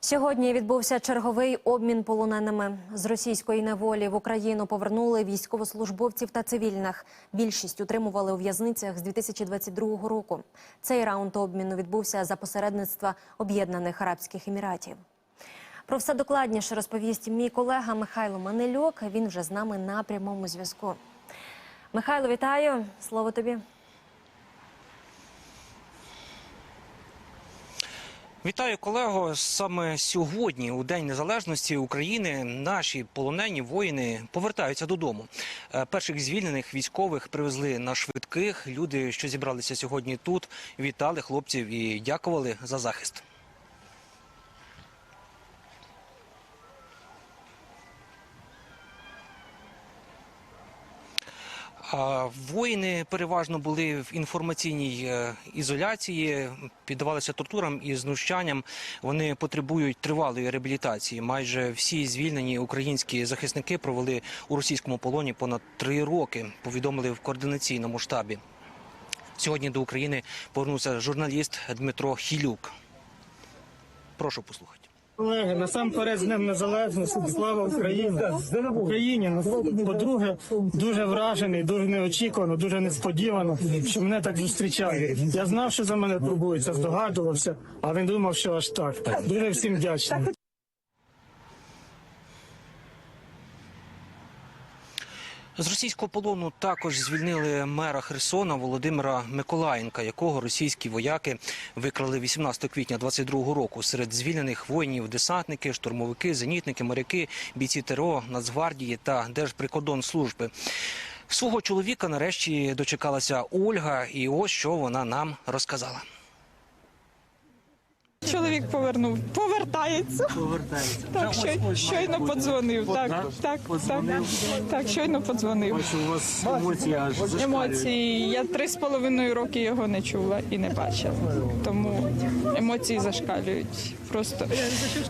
Сьогодні відбувся черговий обмін полоненими. З російської неволі в Україну повернули військовослужбовців та цивільних. Більшість утримували у в'язницях з 2022 року. Цей раунд обміну відбувся за посередництва Об'єднаних Арабських Еміратів. Про все докладніше розповість мій колега Михайло Манельок. Він вже з нами на прямому зв'язку. Михайло, вітаю! Слово тобі. Вітаю колего. Саме сьогодні, у День Незалежності України, наші полонені воїни повертаються додому. Е, Перших звільнених військових привезли на швидких. Люди, що зібралися сьогодні тут, вітали хлопців і дякували за захист. Воїни переважно були в інформаційній е, ізоляції, піддавалися тортурам і знущанням. Вони потребують тривалої реабілітації. Майже всі звільнені українські захисники провели у російському полоні понад три роки. Повідомили в координаційному штабі. Сьогодні до України повернувся журналіст Дмитро Хілюк. Прошу послухати. Колеги, насамперед з ним Незалежності, слава Україні! Україні, по-друге, дуже вражений, дуже неочікувано, дуже несподівано, що мене так зустрічають. Я знав, що за мене турбується, здогадувався, а не думав, що аж так. Дуже всім вдячний. З російського полону також звільнили мера Херсона Володимира Миколаєнка, якого російські вояки викрали 18 квітня 22 року. Серед звільнених воїнів десантники, штурмовики, зенітники, моряки, бійці ТРО, Нацгвардії та Держприкордонслужби. Свого чоловіка нарешті дочекалася Ольга, і ось що вона нам розказала. Повернув, повертається. Повертається. Так, що, щойно подзвонив. Так, так, так, так, щойно подзвонив. Бачу, у вас емоції аж зашкалюють. Емоції. Я три з половиною роки його не чула і не бачила. Тому емоції зашкалюють. Просто,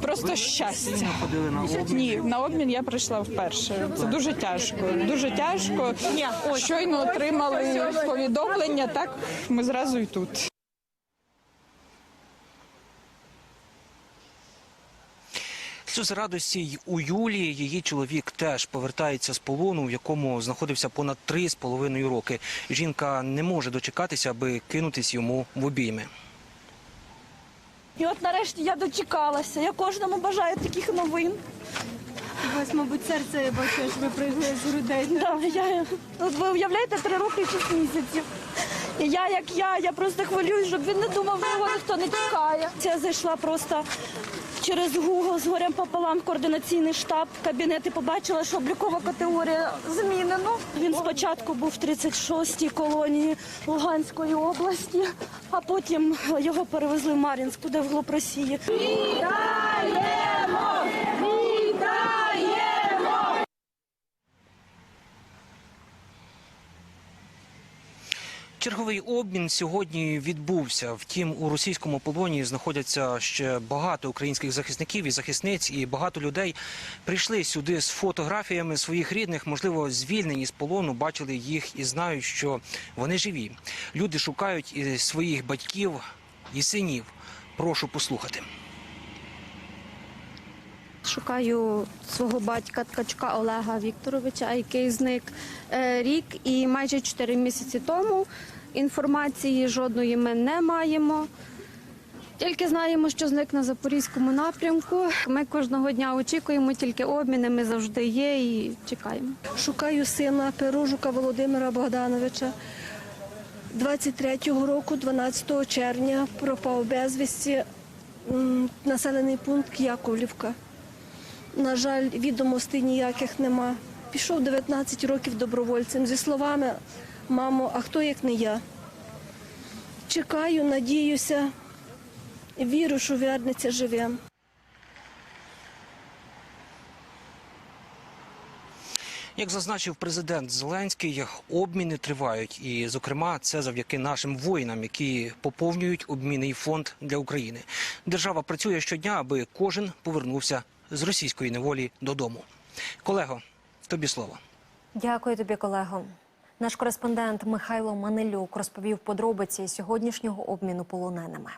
просто щастя. Ходили на обмін. Ні, на обмін я прийшла вперше. Це дуже тяжко. Дуже тяжко. Щойно отримали повідомлення, так ми зразу і тут. Сльози радості й у Юлії. Її чоловік теж повертається з полону, в якому знаходився понад три з половиною роки. Жінка не може дочекатися, аби кинутись йому в обійми. І от нарешті я дочекалася. Я кожному бажаю таких новин. У вас, мабуть, серце я бачу, що ви прийшли з грудей. Да, я, от ви уявляєте, три роки і шість місяців. І я, як я, я просто хвилююсь, щоб він не думав, що його ніхто не чекає. Я зайшла просто через Google з горем пополам координаційний штаб, кабінет і побачила, що облікова категорія змінена. Він спочатку був в 36-й колонії Луганської області, а потім його перевезли в Мар'їнськ, туди в глиб Росії. Черговий обмін сьогодні відбувся. Втім, у російському полоні знаходяться ще багато українських захисників і захисниць, і багато людей прийшли сюди з фотографіями своїх рідних, можливо, звільнені з полону, бачили їх і знають, що вони живі. Люди шукають і своїх батьків і синів. Прошу послухати. Шукаю свого батька Ткачка Олега Вікторовича, який зник е, рік і майже 4 місяці тому. Інформації жодної ми не маємо. Тільки знаємо, що зник на запорізькому напрямку. Ми кожного дня очікуємо, тільки обміни ми завжди є і чекаємо. Шукаю сина Перужука Володимира Богдановича. 23-го року, 12 червня, пропав безвісті населений пункт Яковлівка. На жаль, відомостей ніяких нема. Пішов 19 років добровольцем зі словами Мамо, а хто як не я? Чекаю, надіюся, вірю, що вернеться живим. Як зазначив президент Зеленський, обміни тривають, і, зокрема, це завдяки нашим воїнам, які поповнюють обмінний фонд для України. Держава працює щодня, аби кожен повернувся з російської неволі додому. Колего, тобі слово. Дякую тобі, колего. Наш кореспондент Михайло Манелюк розповів подробиці сьогоднішнього обміну полоненими.